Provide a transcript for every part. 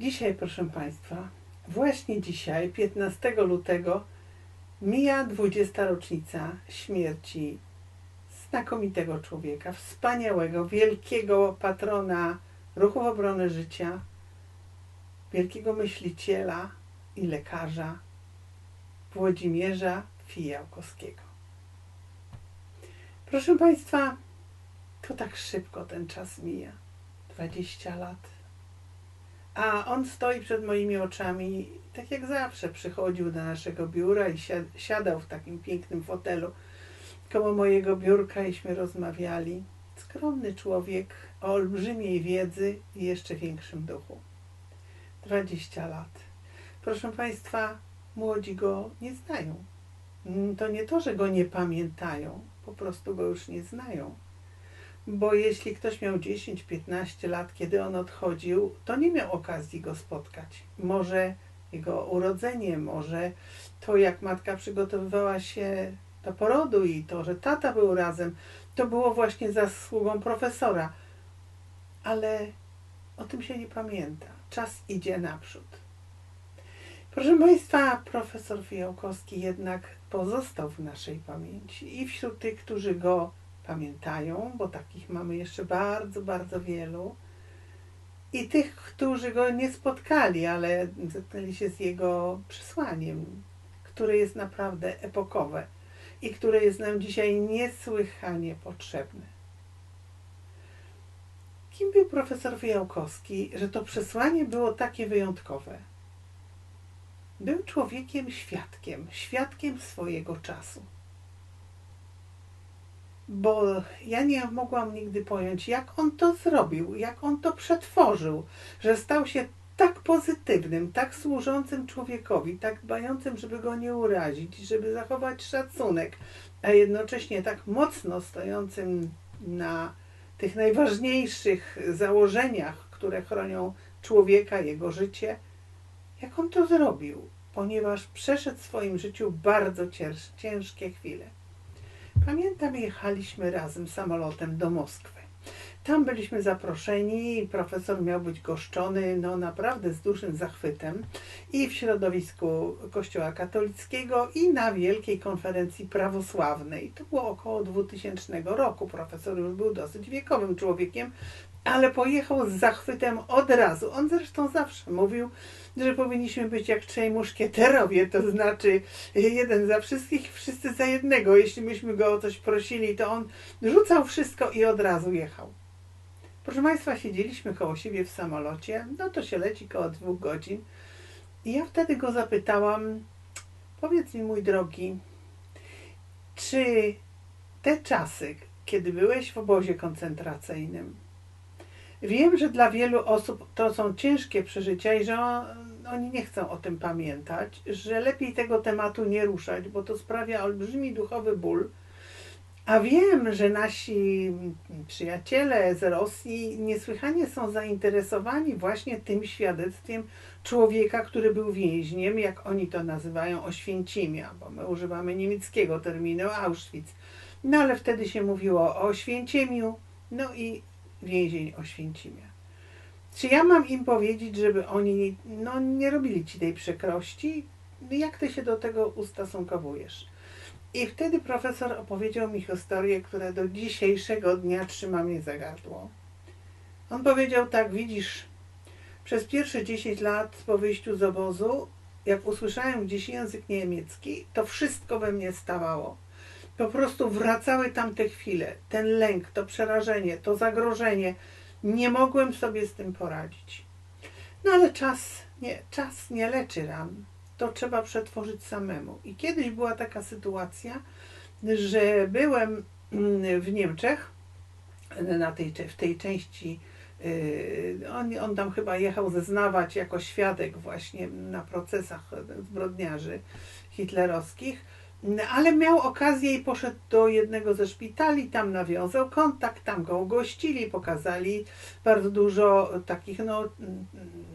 Dzisiaj, proszę Państwa, właśnie dzisiaj, 15 lutego, mija 20. rocznica śmierci znakomitego człowieka, wspaniałego, wielkiego patrona ruchów obrony życia, wielkiego myśliciela i lekarza Włodzimierza Fijałkowskiego. Proszę Państwa, to tak szybko ten czas mija. 20 lat. A on stoi przed moimi oczami, tak jak zawsze przychodził do naszego biura i siadał w takim pięknym fotelu koło mojego biurka iśmy rozmawiali. Skromny człowiek o olbrzymiej wiedzy i jeszcze większym duchu. 20 lat. Proszę Państwa, młodzi go nie znają. To nie to, że go nie pamiętają, po prostu go już nie znają bo jeśli ktoś miał 10-15 lat, kiedy on odchodził, to nie miał okazji go spotkać. Może jego urodzenie, może to, jak matka przygotowywała się do porodu i to, że tata był razem, to było właśnie zasługą profesora. Ale o tym się nie pamięta. Czas idzie naprzód. Proszę Państwa, profesor Fijałkowski jednak pozostał w naszej pamięci i wśród tych, którzy go pamiętają, bo takich mamy jeszcze bardzo, bardzo wielu. I tych, którzy go nie spotkali, ale zetknęli się z jego przesłaniem, które jest naprawdę epokowe i które jest nam dzisiaj niesłychanie potrzebne. Kim był profesor Wyjałkowski, że to przesłanie było takie wyjątkowe? Był człowiekiem świadkiem, świadkiem swojego czasu bo ja nie mogłam nigdy pojąć, jak on to zrobił, jak on to przetworzył, że stał się tak pozytywnym, tak służącym człowiekowi, tak dbającym, żeby go nie urazić, żeby zachować szacunek, a jednocześnie tak mocno stojącym na tych najważniejszych założeniach, które chronią człowieka, jego życie. Jak on to zrobił? Ponieważ przeszedł w swoim życiu bardzo ciężkie chwile. Pamiętam, jechaliśmy razem samolotem do Moskwy. Tam byliśmy zaproszeni, profesor miał być goszczony, no naprawdę z dużym zachwytem i w środowisku Kościoła katolickiego i na wielkiej konferencji prawosławnej. To było około 2000 roku. Profesor już był dosyć wiekowym człowiekiem, ale pojechał z zachwytem od razu. On zresztą zawsze mówił, że powinniśmy być jak trzej muszkieterowie, to znaczy jeden za wszystkich, wszyscy za jednego. Jeśli myśmy go o coś prosili, to on rzucał wszystko i od razu jechał. Proszę Państwa, siedzieliśmy koło siebie w samolocie, no to się leci koło dwóch godzin. I ja wtedy go zapytałam, powiedz mi mój drogi, czy te czasy, kiedy byłeś w obozie koncentracyjnym, Wiem, że dla wielu osób to są ciężkie przeżycia i że oni nie chcą o tym pamiętać, że lepiej tego tematu nie ruszać, bo to sprawia olbrzymi duchowy ból. A wiem, że nasi przyjaciele z Rosji niesłychanie są zainteresowani właśnie tym świadectwem człowieka, który był więźniem, jak oni to nazywają, Oświęcimia, bo my używamy niemieckiego terminu Auschwitz. No ale wtedy się mówiło o Oświęcimiu, no i więzień Oświęcimia. Czy ja mam im powiedzieć, żeby oni no, nie robili ci tej przekrości? Jak ty się do tego ustosunkowujesz? I wtedy profesor opowiedział mi historię, która do dzisiejszego dnia trzyma mnie za gardło. On powiedział tak, widzisz, przez pierwsze 10 lat po wyjściu z obozu, jak usłyszałem gdzieś język niemiecki, to wszystko we mnie stawało po prostu wracały tamte chwile, ten lęk, to przerażenie, to zagrożenie. Nie mogłem sobie z tym poradzić. No ale czas nie, czas nie leczy ran. To trzeba przetworzyć samemu. I kiedyś była taka sytuacja, że byłem mm, w Niemczech, na tej, w tej części, y, on, on tam chyba jechał zeznawać jako świadek właśnie na procesach zbrodniarzy hitlerowskich ale miał okazję i poszedł do jednego ze szpitali, tam nawiązał kontakt, tam go ugościli, pokazali bardzo dużo takich no,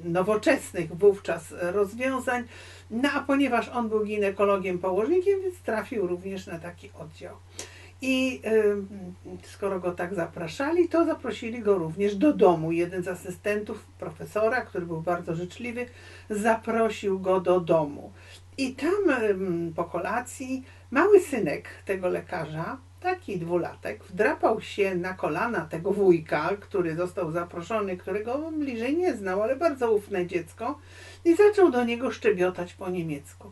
nowoczesnych wówczas rozwiązań. No a ponieważ on był ginekologiem położnikiem, więc trafił również na taki oddział. I y, skoro go tak zapraszali, to zaprosili go również do domu. Jeden z asystentów profesora, który był bardzo życzliwy, zaprosił go do domu. I tam po kolacji mały synek tego lekarza, taki dwulatek, wdrapał się na kolana tego wujka, który został zaproszony, którego bliżej nie znał, ale bardzo ufne dziecko, i zaczął do niego szczebiotać po niemiecku.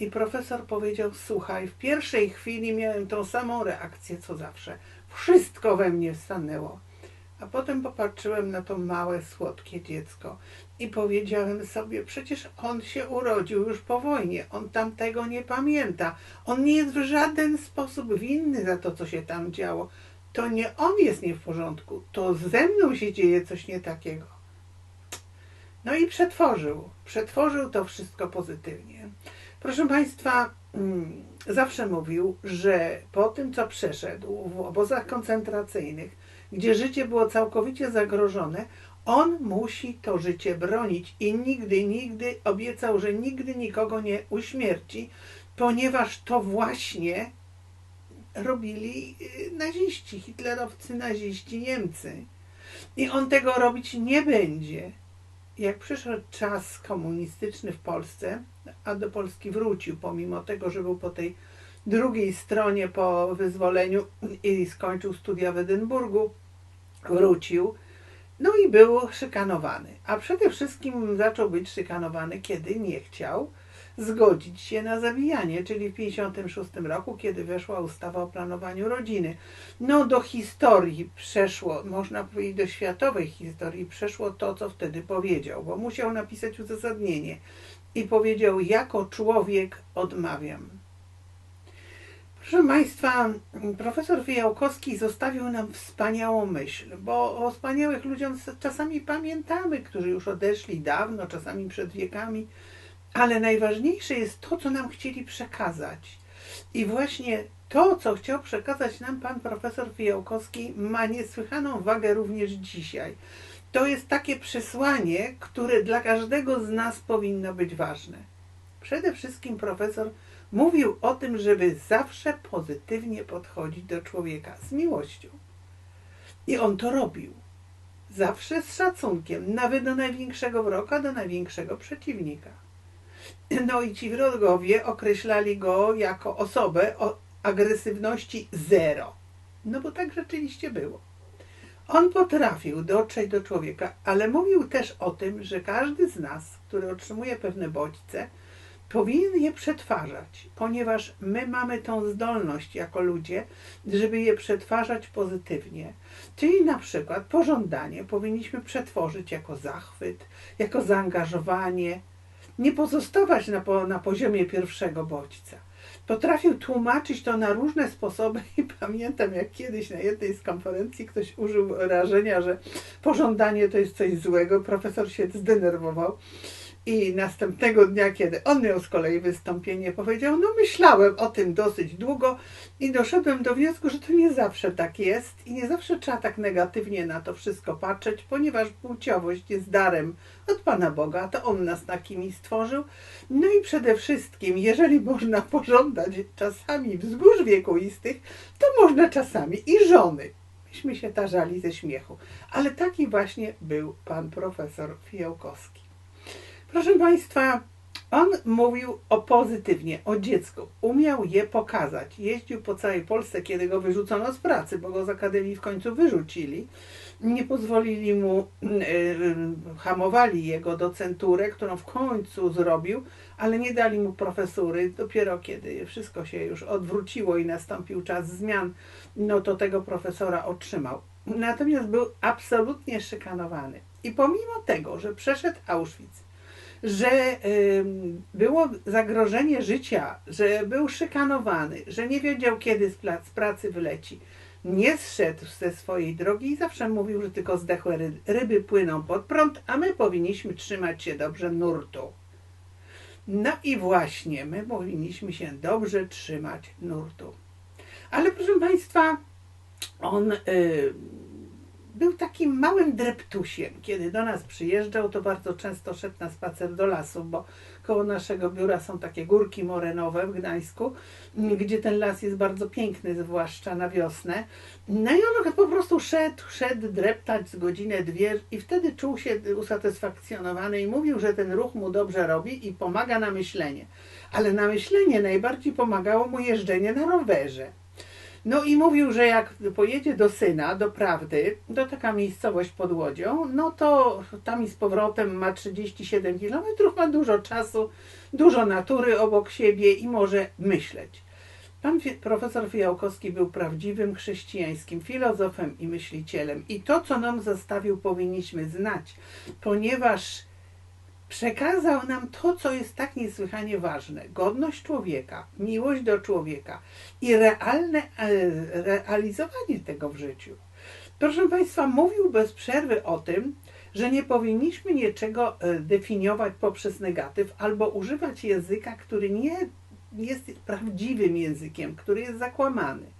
I profesor powiedział: Słuchaj, w pierwszej chwili miałem tą samą reakcję co zawsze. Wszystko we mnie stanęło. A potem popatrzyłem na to małe, słodkie dziecko i powiedziałem sobie: Przecież on się urodził już po wojnie, on tamtego nie pamięta. On nie jest w żaden sposób winny za to, co się tam działo. To nie on jest nie w porządku, to ze mną się dzieje coś nie takiego. No i przetworzył, przetworzył to wszystko pozytywnie. Proszę Państwa, mm, zawsze mówił, że po tym, co przeszedł w obozach koncentracyjnych, gdzie życie było całkowicie zagrożone, on musi to życie bronić i nigdy, nigdy obiecał, że nigdy nikogo nie uśmierci, ponieważ to właśnie robili y, naziści, hitlerowcy, naziści, Niemcy. I on tego robić nie będzie. Jak przyszedł czas komunistyczny w Polsce, a do Polski wrócił, pomimo tego, że był po tej drugiej stronie po wyzwoleniu i skończył studia w Edynburgu, wrócił, no i był szykanowany. A przede wszystkim zaczął być szykanowany, kiedy nie chciał zgodzić się na zabijanie, czyli w 1956 roku, kiedy weszła ustawa o planowaniu rodziny. No do historii przeszło, można powiedzieć do światowej historii przeszło to, co wtedy powiedział, bo musiał napisać uzasadnienie i powiedział: Jako człowiek odmawiam. Proszę Państwa, profesor Wyjałkowski zostawił nam wspaniałą myśl, bo o wspaniałych ludziach czasami pamiętamy, którzy już odeszli dawno, czasami przed wiekami, ale najważniejsze jest to, co nam chcieli przekazać. I właśnie to, co chciał przekazać nam pan profesor Fijałkowski, ma niesłychaną wagę również dzisiaj. To jest takie przesłanie, które dla każdego z nas powinno być ważne. Przede wszystkim profesor mówił o tym, żeby zawsze pozytywnie podchodzić do człowieka z miłością. I on to robił. Zawsze z szacunkiem, nawet do największego wroga, do największego przeciwnika. No i ci wrogowie określali go jako osobę o agresywności zero. No bo tak rzeczywiście było. On potrafił dotrzeć do człowieka, ale mówił też o tym, że każdy z nas, który otrzymuje pewne bodźce, powinien je przetwarzać, ponieważ my mamy tą zdolność jako ludzie, żeby je przetwarzać pozytywnie. Czyli na przykład pożądanie powinniśmy przetworzyć jako zachwyt, jako zaangażowanie, nie pozostawać na, po, na poziomie pierwszego bodźca. Potrafił tłumaczyć to na różne sposoby i pamiętam, jak kiedyś na jednej z konferencji ktoś użył wyrażenia, że pożądanie to jest coś złego. Profesor się zdenerwował i następnego dnia, kiedy on miał z kolei wystąpienie, powiedział: No, myślałem o tym dosyć długo i doszedłem do wniosku, że to nie zawsze tak jest i nie zawsze trzeba tak negatywnie na to wszystko patrzeć, ponieważ płciowość jest darem od Pana Boga, to On nas takimi stworzył. No i przede wszystkim, jeżeli można pożądać czasami wzgórz wiekuistych, to można czasami i żony. Myśmy się tarzali ze śmiechu. Ale taki właśnie był pan profesor Fijałkowski. Proszę Państwa, on mówił o pozytywnie, o dziecku. Umiał je pokazać. Jeździł po całej Polsce, kiedy go wyrzucono z pracy, bo go z akademii w końcu wyrzucili. Nie pozwolili mu, yy, hamowali jego docenturę, którą w końcu zrobił, ale nie dali mu profesury. Dopiero kiedy wszystko się już odwróciło i nastąpił czas zmian, no to tego profesora otrzymał. Natomiast był absolutnie szykanowany. I pomimo tego, że przeszedł Auschwitz, że było zagrożenie życia, że był szykanowany, że nie wiedział, kiedy z pracy wyleci. Nie zszedł ze swojej drogi i zawsze mówił, że tylko zdechłe ryby płyną pod prąd, a my powinniśmy trzymać się dobrze nurtu. No i właśnie, my powinniśmy się dobrze trzymać nurtu. Ale proszę Państwa, on y, był takim małym dreptusiem. Kiedy do nas przyjeżdżał, to bardzo często szedł na spacer do lasu, bo koło naszego biura są takie górki morenowe w Gdańsku, gdzie ten las jest bardzo piękny, zwłaszcza na wiosnę. No i on po prostu szedł, szedł dreptać z godzinę, dwie i wtedy czuł się usatysfakcjonowany i mówił, że ten ruch mu dobrze robi i pomaga na myślenie. Ale na myślenie najbardziej pomagało mu jeżdżenie na rowerze. No i mówił, że jak pojedzie do syna, do prawdy, do taka miejscowość pod Łodzią, no to tam i z powrotem ma 37 kilometrów, ma dużo czasu, dużo natury obok siebie i może myśleć. Pan profesor Fijałkowski był prawdziwym chrześcijańskim filozofem i myślicielem. I to, co nam zostawił, powinniśmy znać, ponieważ przekazał nam to, co jest tak niesłychanie ważne: godność człowieka, miłość do człowieka i realne e, realizowanie tego w życiu. Proszę Państwa, mówił bez przerwy o tym, że nie powinniśmy niczego e, definiować poprzez negatyw albo używać języka, który nie jest prawdziwym językiem, który jest zakłamany.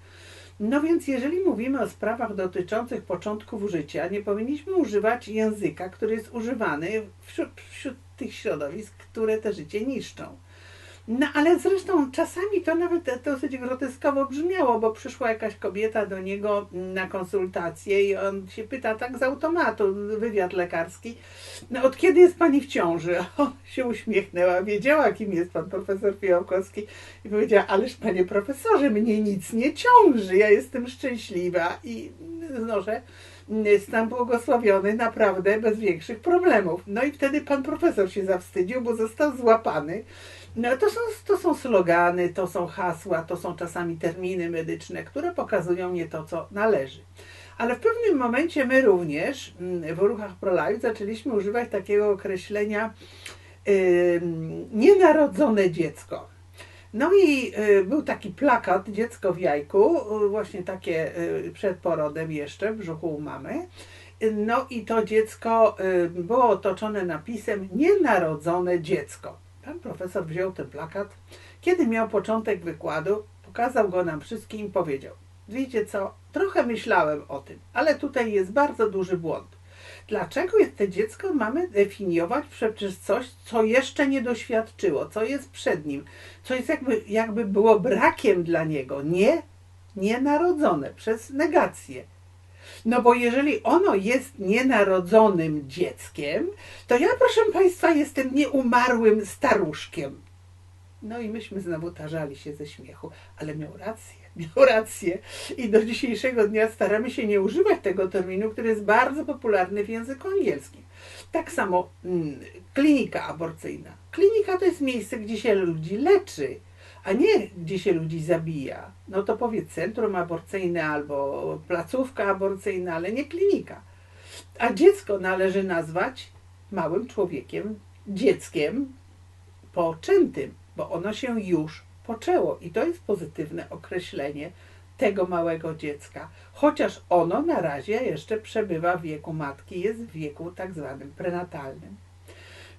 No więc jeżeli mówimy o sprawach dotyczących początków życia, nie powinniśmy używać języka, który jest używany wśród, wśród tych środowisk, które te życie niszczą. No ale zresztą czasami to nawet dosyć groteskowo brzmiało, bo przyszła jakaś kobieta do niego na konsultację i on się pyta tak z automatu, wywiad lekarski, no od kiedy jest pani w ciąży? On się uśmiechnęła, wiedziała kim jest pan profesor Fijałkowski i powiedziała, ależ panie profesorze, mnie nic nie ciąży, ja jestem szczęśliwa i znoszę stan błogosławiony naprawdę bez większych problemów. No i wtedy pan profesor się zawstydził, bo został złapany. No to są, to są slogany, to są hasła, to są czasami terminy medyczne, które pokazują nie to, co należy. Ale w pewnym momencie my również mm, w ruchach ProLife zaczęliśmy używać takiego określenia yy, nienarodzone dziecko. No i y, był taki plakat Dziecko w jajku, y, właśnie takie y, przed porodem jeszcze w brzuchu u mamy. No i to dziecko było otoczone napisem Nienarodzone dziecko. Pan profesor wziął ten plakat, kiedy miał początek wykładu, pokazał go nam wszystkim i powiedział: Wiecie co, trochę myślałem o tym, ale tutaj jest bardzo duży błąd. Dlaczego to dziecko mamy definiować przez coś, co jeszcze nie doświadczyło, co jest przed nim, co jest jakby, jakby było brakiem dla niego, nie, nienarodzone, przez negację. No bo jeżeli ono jest nienarodzonym dzieckiem, to ja, proszę Państwa, jestem nieumarłym staruszkiem. No i myśmy znowu tarzali się ze śmiechu, ale miał rację, miał rację. I do dzisiejszego dnia staramy się nie używać tego terminu, który jest bardzo popularny w języku angielskim. Tak samo mm, klinika aborcyjna. Klinika to jest miejsce, gdzie się ludzi leczy, a nie gdzie się ludzi zabija. No to powiedz centrum aborcyjne albo placówka aborcyjna, ale nie klinika. A dziecko należy nazwać małym człowiekiem, dzieckiem poczętym, bo ono się już poczęło i to jest pozytywne określenie tego małego dziecka, chociaż ono na razie jeszcze przebywa w wieku matki, jest w wieku tak zwanym prenatalnym.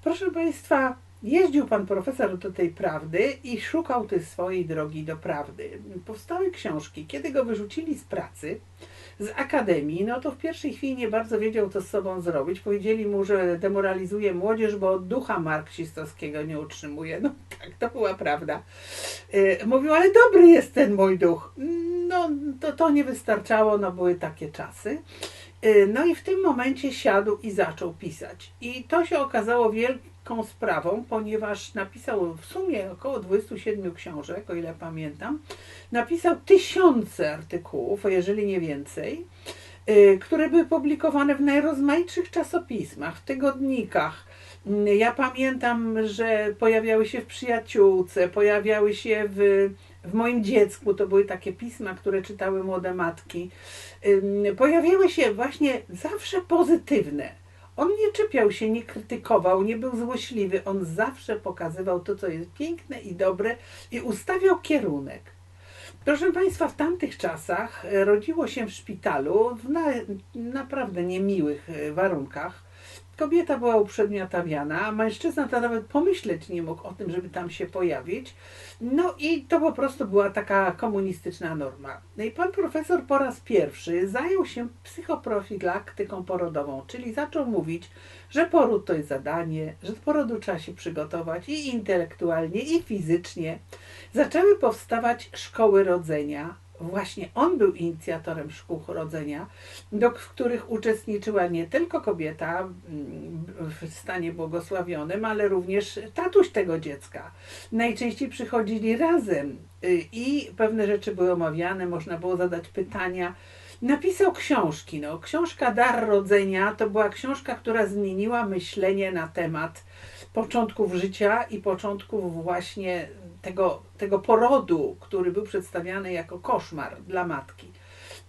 Proszę Państwa, jeździł pan profesor do tej prawdy i szukał tej swojej drogi do prawdy. Powstały książki. Kiedy go wyrzucili z pracy, z akademii, no to w pierwszej chwili nie bardzo wiedział, co z sobą zrobić. Powiedzieli mu, że demoralizuje młodzież, bo ducha marksistowskiego nie utrzymuje. No tak, to była prawda. Yy, Mówił, ale dobry jest ten mój duch. No to, to nie wystarczało, no były takie czasy. Yy, No i w tym momencie siadł i zaczął pisać. I to się okazało wielką sprawą, ponieważ napisał w sumie około 27 książek, o ile pamiętam. Napisał tysiące artykułów, jeżeli nie więcej, yy, które były publikowane w najrozmaitszych czasopismach, w tygodnikach. Yy, Ja pamiętam, że pojawiały się w Przyjaciółce, pojawiały się w, w moim dziecku, to były takie pisma, które czytały młode matki. Pojawiały się właśnie zawsze pozytywne. On nie czepiał się, nie krytykował, nie był złośliwy. On zawsze pokazywał to, co jest piękne i dobre i ustawiał kierunek. Proszę Państwa, w tamtych czasach e, rodziło się w szpitalu w na, naprawdę niemiłych e, warunkach kobieta była uprzedmiotawiana, a mężczyzna to nawet pomyśleć nie mógł o tym, żeby tam się pojawić. No i to po prostu była taka komunistyczna norma. No i pan profesor po raz pierwszy zajął się psychoprofilaktyką porodową, czyli zaczął mówić, że poród to jest zadanie, że do porodu trzeba się przygotować i intelektualnie, i fizycznie. Zaczęły powstawać szkoły rodzenia, właśnie on był inicjatorem szkół rodzenia, do, których uczestniczyła nie tylko kobieta mm, w stanie błogosławionym, ale również tatuś tego dziecka. Najczęściej przychodzili razem y, i pewne rzeczy były omawiane, można było zadać pytania. Napisał książki. No, książka Dar Rodzenia to była książka, która zmieniła myślenie na temat początków życia i początków właśnie tego, tego porodu, który był przedstawiany jako koszmar dla matki.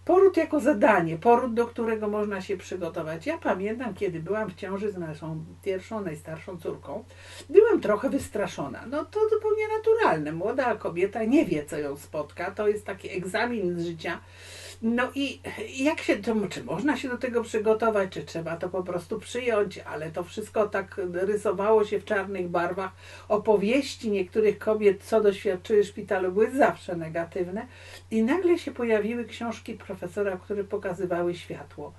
Poród jako zadanie, poród, do którego można się przygotować. Ja pamiętam, kiedy byłam w ciąży z naszą pierwszą, najstarszą córką, byłam trochę wystraszona. No to zupełnie naturalne. Młoda kobieta nie wie, co ją spotka. To jest taki egzamin z życia no i jak się to, czy można się do tego przygotować, czy trzeba to po prostu przyjąć, ale to wszystko tak rysowało się w czarnych barwach. Opowieści niektórych kobiet, co doświadczyły szpitalu, były zawsze negatywne. I nagle się pojawiły książki profesora, które pokazywały światło,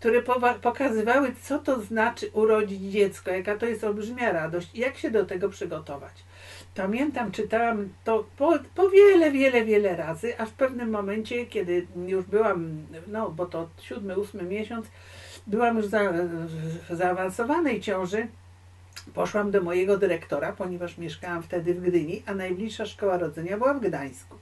które pokazywały, co to znaczy urodzić dziecko, jaka to jest olbrzymia radość i jak się do tego przygotować. Pamiętam, czytałam to po, po, wiele, wiele, wiele razy, a w pewnym momencie, kiedy już byłam, no bo to siódmy, ósmy miesiąc, byłam już za, w zaawansowanej ciąży, poszłam do mojego dyrektora, ponieważ mieszkałam wtedy w Gdyni, a najbliższa szkoła rodzenia była w Gdańsku.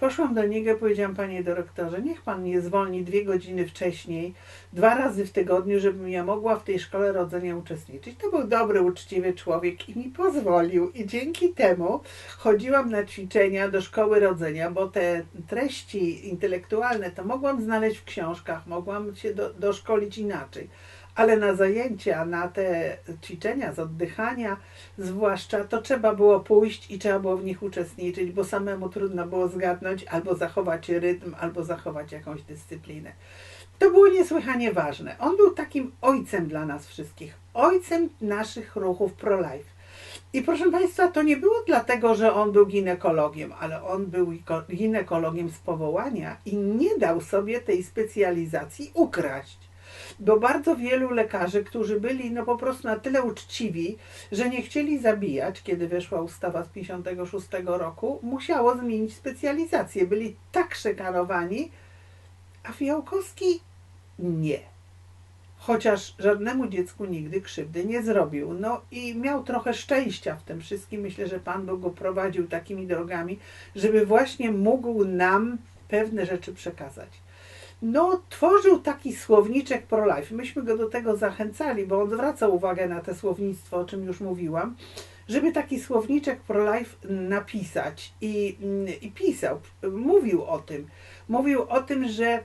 Poszłam do niego i powiedziałam, panie dyrektorze, niech pan mnie zwolni dwie godziny wcześniej, dwa razy w tygodniu, żebym ja mogła w tej szkole rodzenia uczestniczyć. To był dobry, uczciwy człowiek i mi pozwolił. I dzięki temu chodziłam na ćwiczenia do szkoły rodzenia, bo te treści intelektualne to mogłam znaleźć w książkach, mogłam się do, doszkolić inaczej ale na zajęcia, na te ćwiczenia z oddychania, zwłaszcza, to trzeba było pójść i trzeba było w nich uczestniczyć, bo samemu trudno było zgadnąć albo zachować rytm, albo zachować jakąś dyscyplinę. To było niesłychanie ważne. On był takim ojcem dla nas wszystkich, ojcem naszych ruchów pro-life. I proszę Państwa, to nie było dlatego, że on był ginekologiem, ale on był ginekologiem z powołania i nie dał sobie tej specjalizacji ukraść bo bardzo wielu lekarzy, którzy byli no po prostu na tyle uczciwi, że nie chcieli zabijać, kiedy weszła ustawa z 56 roku, musiało zmienić specjalizację. Byli tak szykanowani, a Fiałkowski nie. Chociaż żadnemu dziecku nigdy krzywdy nie zrobił. No i miał trochę szczęścia w tym wszystkim. Myślę, że Pan Bóg go prowadził takimi drogami, żeby właśnie mógł nam pewne rzeczy przekazać no, tworzył taki słowniczek pro-life. Myśmy go do tego zachęcali, bo on zwraca uwagę na te słownictwo, o czym już mówiłam, żeby taki słowniczek pro-life napisać. I, I pisał, mówił o tym. Mówił o tym, że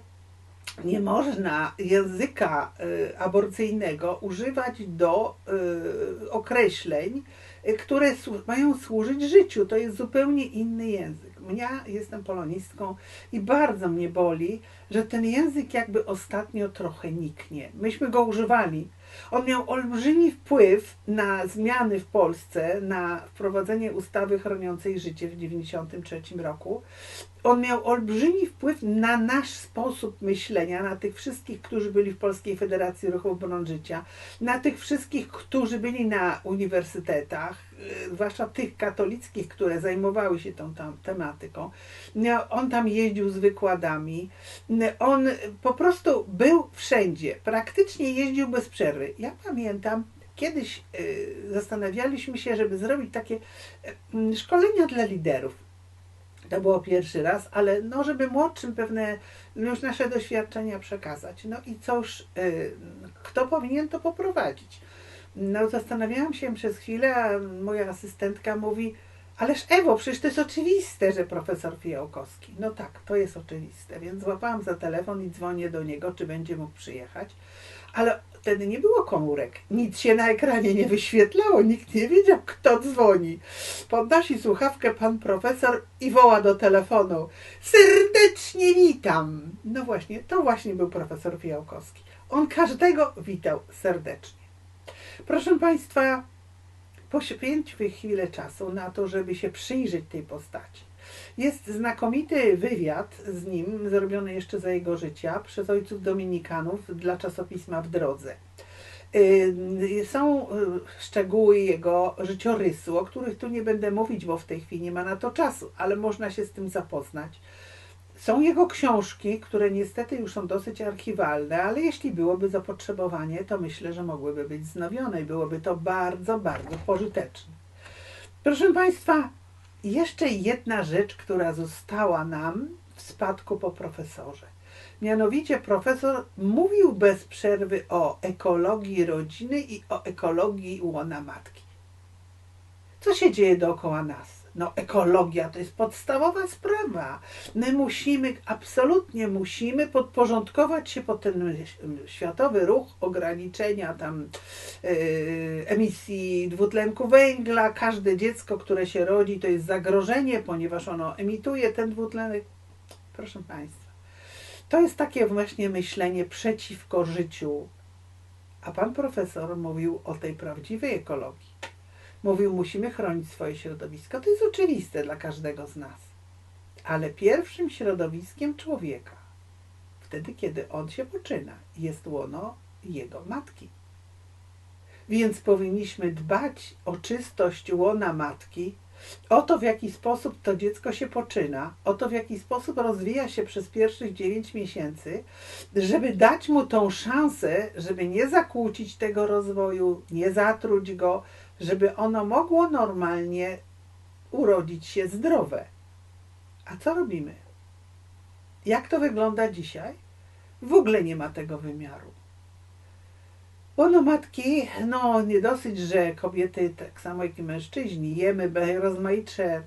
nie można języka y, aborcyjnego używać do y, określeń, y, które mają służyć życiu. To jest zupełnie inny język. Ja jestem polonistką i bardzo mnie boli, że ten język jakby ostatnio trochę niknie. Myśmy go używali. On miał olbrzymi wpływ na zmiany w Polsce, na wprowadzenie ustawy chroniącej życie w 1993 roku on miał olbrzymi wpływ na nasz sposób myślenia, na tych wszystkich, którzy byli w Polskiej Federacji Ruchu Obrony Życia, na tych wszystkich, którzy byli na uniwersytetach, y, zwłaszcza tych katolickich, które zajmowały się tą tam tematyką. On tam jeździł z wykładami. On po prostu był wszędzie. Praktycznie jeździł bez przerwy. Ja pamiętam, kiedyś y, zastanawialiśmy się, żeby zrobić takie y, szkolenia dla liderów to było pierwszy raz, ale no, żeby młodszym pewne no, już nasze doświadczenia przekazać. No i cóż, y, kto powinien to poprowadzić? No zastanawiałam się przez chwilę, a moja asystentka mówi, ależ Ewo, przecież to jest oczywiste, że profesor Fijałkowski. No tak, to jest oczywiste, więc złapałam za telefon i dzwonię do niego, czy będzie mógł przyjechać. Ale wtedy nie było komórek. Nic się na ekranie nie wyświetlało, nikt nie wiedział, kto dzwoni. Podnosi słuchawkę pan profesor i woła do telefonu. Serdecznie witam. No właśnie, to właśnie był profesor Fijałkowski. On każdego witał serdecznie. Proszę Państwa, poświęćmy chwilę czasu na to, żeby się przyjrzeć tej postaci. Jest znakomity wywiad z nim, zrobiony jeszcze za jego życia przez ojców dominikanów dla czasopisma W Drodze. Y, są y, szczegóły jego życiorysu, o których tu nie będę mówić, bo w tej chwili nie ma na to czasu, ale można się z tym zapoznać. Są jego książki, które niestety już są dosyć archiwalne, ale jeśli byłoby zapotrzebowanie, to myślę, że mogłyby być wznowione i byłoby to bardzo, bardzo pożyteczne. Proszę Państwa, jeszcze jedna rzecz, która została nam w spadku po profesorze. Mianowicie profesor mówił bez przerwy o ekologii rodziny i o ekologii łona matki. Co się dzieje dookoła nas? No, ekologia to jest podstawowa sprawa. My musimy, absolutnie musimy podporządkować się pod ten światowy ruch ograniczenia tam yy, emisji dwutlenku węgla. Każde dziecko, które się rodzi, to jest zagrożenie, ponieważ ono emituje ten dwutlenek. Proszę Państwa, to jest takie właśnie myślenie przeciwko życiu. A pan profesor mówił o tej prawdziwej ekologii. Mówił, musimy chronić swoje środowisko. To jest oczywiste dla każdego z nas. Ale pierwszym środowiskiem człowieka, wtedy kiedy on się poczyna, jest łono jego matki. Więc powinniśmy dbać o czystość łona matki, o to, w jaki sposób to dziecko się poczyna, o to, w jaki sposób rozwija się przez pierwszych 9 miesięcy, żeby dać mu tą szansę, żeby nie zakłócić tego rozwoju, nie zatruć go, żeby ono mogło normalnie urodzić się zdrowe. A co robimy? Jak to wygląda dzisiaj? W ogóle nie ma tego wymiaru. Bo no matki, no nie dosyć, że kobiety tak samo jak i mężczyźni jemy rozmaitsze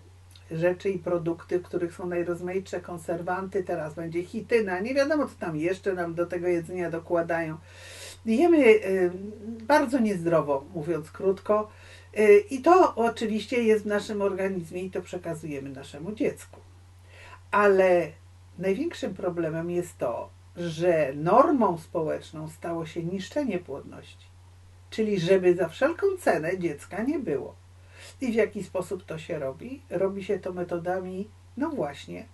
rzeczy i produkty, w których są najrozmaitsze konserwanty, teraz będzie hityna, nie wiadomo co tam jeszcze nam do tego jedzenia dokładają. Jemy y, bardzo niezdrowo, mówiąc krótko, y, i to oczywiście jest w naszym organizmie i to przekazujemy naszemu dziecku. Ale największym problemem jest to, że normą społeczną stało się niszczenie płodności. Czyli żeby za wszelką cenę dziecka nie było. I w jaki sposób to się robi? Robi się to metodami, no właśnie,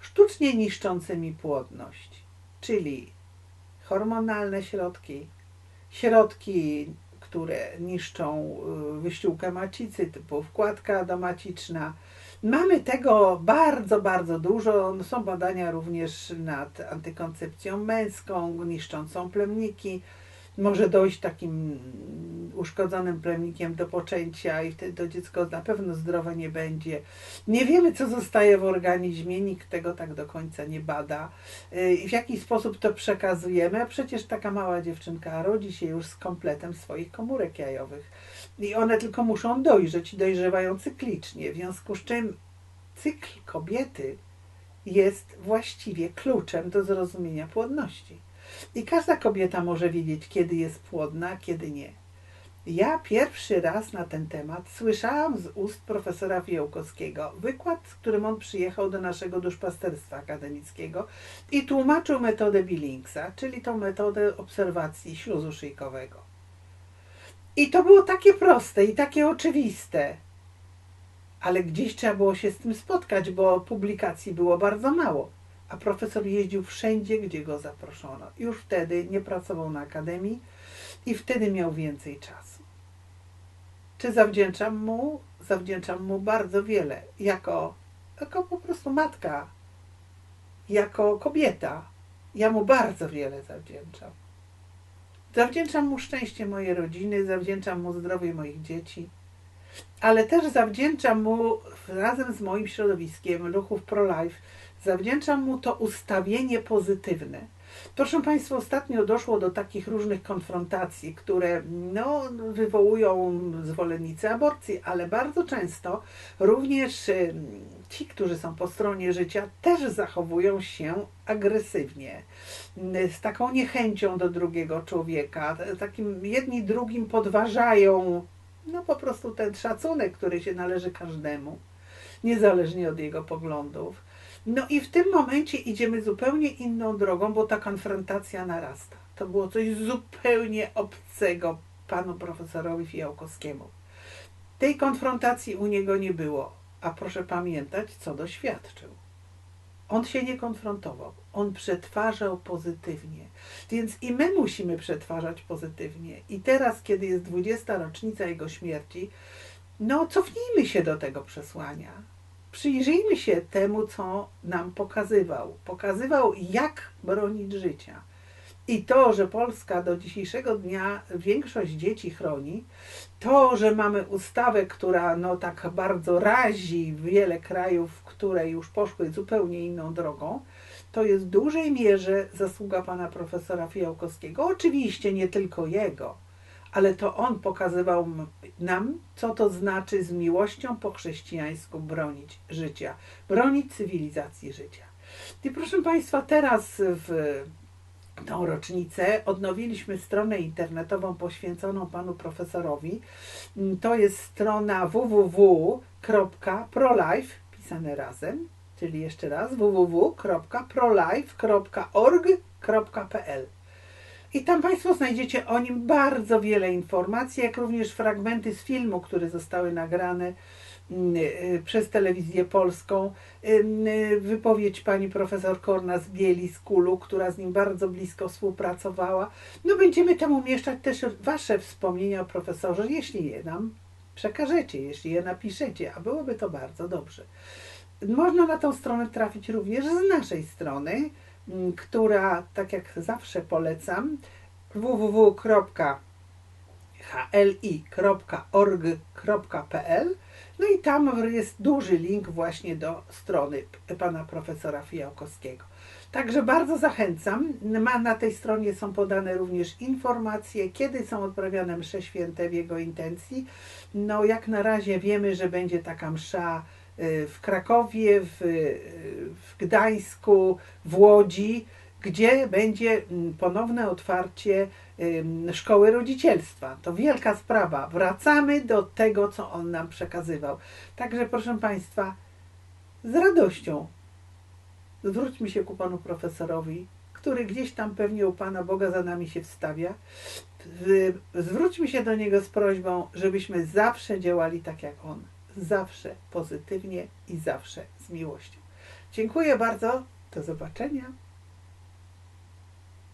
sztucznie niszczącymi płodność, czyli hormonalne środki, środki, które niszczą y, wyściółkę macicy, typu wkładka domaciczna, Mamy tego bardzo, bardzo dużo. Są badania również nad antykoncepcją męską, niszczącą plemniki. Może dojść takim uszkodzonym plemnikiem do poczęcia i wtedy to dziecko na pewno zdrowe nie będzie. Nie wiemy, co zostaje w organizmie, nikt tego tak do końca nie bada. I w jaki sposób to przekazujemy, a przecież taka mała dziewczynka rodzi się już z kompletem swoich komórek jajowych i one tylko muszą dojrzeć i dojrzewają cyklicznie, w związku z czym cykl kobiety jest właściwie kluczem do zrozumienia płodności. I każda kobieta może wiedzieć, kiedy jest płodna, kiedy nie. Ja pierwszy raz na ten temat słyszałam z ust profesora Fiołkowskiego wykład, z którym on przyjechał do naszego duszpasterstwa akademickiego i tłumaczył metodę Billingsa, czyli tą metodę obserwacji śluzu szyjkowego. I to było takie proste i takie oczywiste, ale gdzieś trzeba było się z tym spotkać, bo publikacji było bardzo mało. A profesor jeździł wszędzie, gdzie go zaproszono. Już wtedy nie pracował na akademii i wtedy miał więcej czasu. Czy zawdzięczam mu? Zawdzięczam mu bardzo wiele. Jako, jako po prostu matka, jako kobieta. Ja mu bardzo wiele zawdzięczam. Zawdzięczam mu szczęście mojej rodziny, zawdzięczam mu zdrowie moich dzieci, ale też zawdzięczam mu razem z moim środowiskiem ruchów pro-life, zawdzięczam mu to ustawienie pozytywne. Proszę Państwa, ostatnio doszło do takich różnych konfrontacji, które no, wywołują zwolennicy aborcji, ale bardzo często również ci, którzy są po stronie życia, też zachowują się agresywnie, z taką niechęcią do drugiego człowieka, takim jedni drugim podważają no po prostu ten szacunek, który się należy każdemu, niezależnie od jego poglądów. No i w tym momencie idziemy zupełnie inną drogą, bo ta konfrontacja narasta. To było coś zupełnie obcego panu profesorowi Fijałkowskiemu. Tej konfrontacji u niego nie było, a proszę pamiętać, co doświadczył. On się nie konfrontował, on przetwarzał pozytywnie. Więc i my musimy przetwarzać pozytywnie. I teraz, kiedy jest 20. rocznica jego śmierci, no cofnijmy się do tego przesłania. Przyjrzyjmy się temu, co nam pokazywał. Pokazywał, jak bronić życia. I to, że Polska do dzisiejszego dnia większość dzieci chroni, to, że mamy ustawę, która no tak bardzo razi wiele krajów, które już poszły zupełnie inną drogą, to jest w dużej mierze zasługa pana profesora Fijałkowskiego. Oczywiście nie tylko jego, ale to on pokazywał nam, co to znaczy z miłością po chrześcijańsku bronić życia, bronić cywilizacji życia. I proszę Państwa, teraz w tą rocznicę odnowiliśmy stronę internetową poświęconą panu profesorowi. To jest strona www.prolife, pisane razem, czyli jeszcze raz www.prolife.org.pl. I tam Państwo znajdziecie o nim bardzo wiele informacji, jak również fragmenty z filmu, które zostały nagrane mm, y, przez telewizję polską. Y, wypowiedź pani profesor Korna z Bieli z Kulu, która z nim bardzo blisko współpracowała. No będziemy tam umieszczać też Wasze wspomnienia o profesorze, jeśli je nam przekażecie, jeśli je napiszecie, a byłoby to bardzo dobrze. Można na tą stronę trafić również z naszej strony która, tak jak zawsze polecam, www.hli.org.pl no i tam jest duży link właśnie do strony pana profesora Fijałkowskiego. Także bardzo zachęcam. Ma, na tej stronie są podane również informacje, kiedy są odprawiane msze święte w jego intencji. No jak na razie wiemy, że będzie taka msza w Krakowie, w, w Gdańsku, w Łodzi, gdzie będzie mm, ponowne otwarcie szkoły rodzicielstwa. To wielka sprawa. Wracamy do tego, co on nam przekazywał. Także proszę Państwa, z radością zwróćmy się ku Panu Profesorowi, który gdzieś tam pewnie u Pana Boga za nami się wstawia. Zwróćmy się do Niego z prośbą, żebyśmy zawsze działali tak jak On zawsze pozytywnie i zawsze z miłością. Dziękuję bardzo. Do zobaczenia.